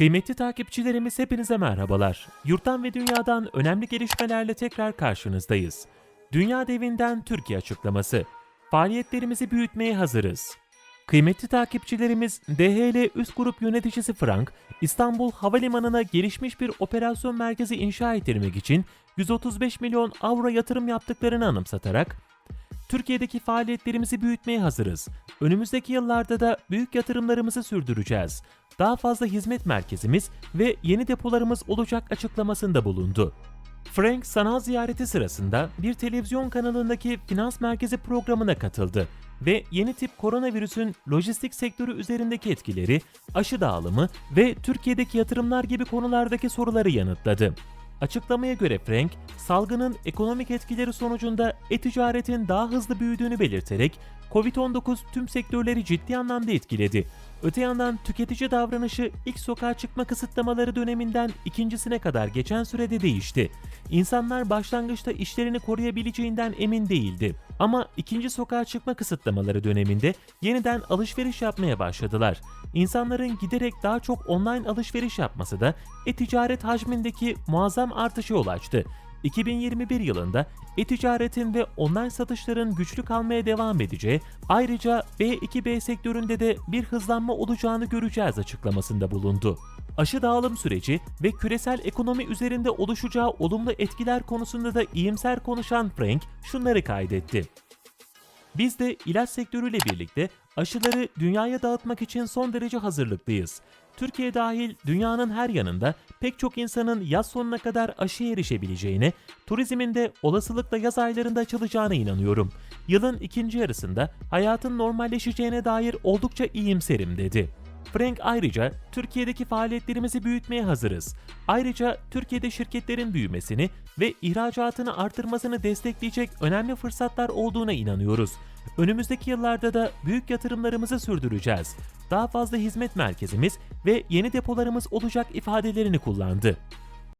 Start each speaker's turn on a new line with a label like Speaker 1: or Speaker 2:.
Speaker 1: Kıymetli takipçilerimiz hepinize merhabalar. Yurttan ve dünyadan önemli gelişmelerle tekrar karşınızdayız. Dünya devinden Türkiye açıklaması. Faaliyetlerimizi büyütmeye hazırız. Kıymetli takipçilerimiz DHL üst grup yöneticisi Frank, İstanbul Havalimanı'na gelişmiş bir operasyon merkezi inşa ettirmek için 135 milyon avro yatırım yaptıklarını anımsatarak Türkiye'deki faaliyetlerimizi büyütmeye hazırız. Önümüzdeki yıllarda da büyük yatırımlarımızı sürdüreceğiz. Daha fazla hizmet merkezimiz ve yeni depolarımız olacak açıklamasında bulundu. Frank sanal ziyareti sırasında bir televizyon kanalındaki finans merkezi programına katıldı ve yeni tip koronavirüsün lojistik sektörü üzerindeki etkileri, aşı dağılımı ve Türkiye'deki yatırımlar gibi konulardaki soruları yanıtladı. Açıklamaya göre Frank, salgının ekonomik etkileri sonucunda e-ticaretin daha hızlı büyüdüğünü belirterek Covid-19 tüm sektörleri ciddi anlamda etkiledi. Öte yandan tüketici davranışı ilk sokağa çıkma kısıtlamaları döneminden ikincisine kadar geçen sürede değişti. İnsanlar başlangıçta işlerini koruyabileceğinden emin değildi. Ama ikinci sokağa çıkma kısıtlamaları döneminde yeniden alışveriş yapmaya başladılar. İnsanların giderek daha çok online alışveriş yapması da e-ticaret hacmindeki muazzam artışa yol açtı. 2021 yılında e-ticaretin ve online satışların güçlü kalmaya devam edeceği, ayrıca B2B sektöründe de bir hızlanma olacağını göreceğiz açıklamasında bulundu. Aşı dağılım süreci ve küresel ekonomi üzerinde oluşacağı olumlu etkiler konusunda da iyimser konuşan Frank şunları kaydetti. Biz de ilaç sektörüyle birlikte aşıları dünyaya dağıtmak için son derece hazırlıklıyız. Türkiye dahil dünyanın her yanında pek çok insanın yaz sonuna kadar aşıya erişebileceğine, turizmin de olasılıkla yaz aylarında açılacağına inanıyorum. Yılın ikinci yarısında hayatın normalleşeceğine dair oldukça iyimserim dedi. Frank ayrıca Türkiye'deki faaliyetlerimizi büyütmeye hazırız. Ayrıca Türkiye'de şirketlerin büyümesini ve ihracatını artırmasını destekleyecek önemli fırsatlar olduğuna inanıyoruz. Önümüzdeki yıllarda da büyük yatırımlarımızı sürdüreceğiz. Daha fazla hizmet merkezimiz ve yeni depolarımız olacak ifadelerini kullandı.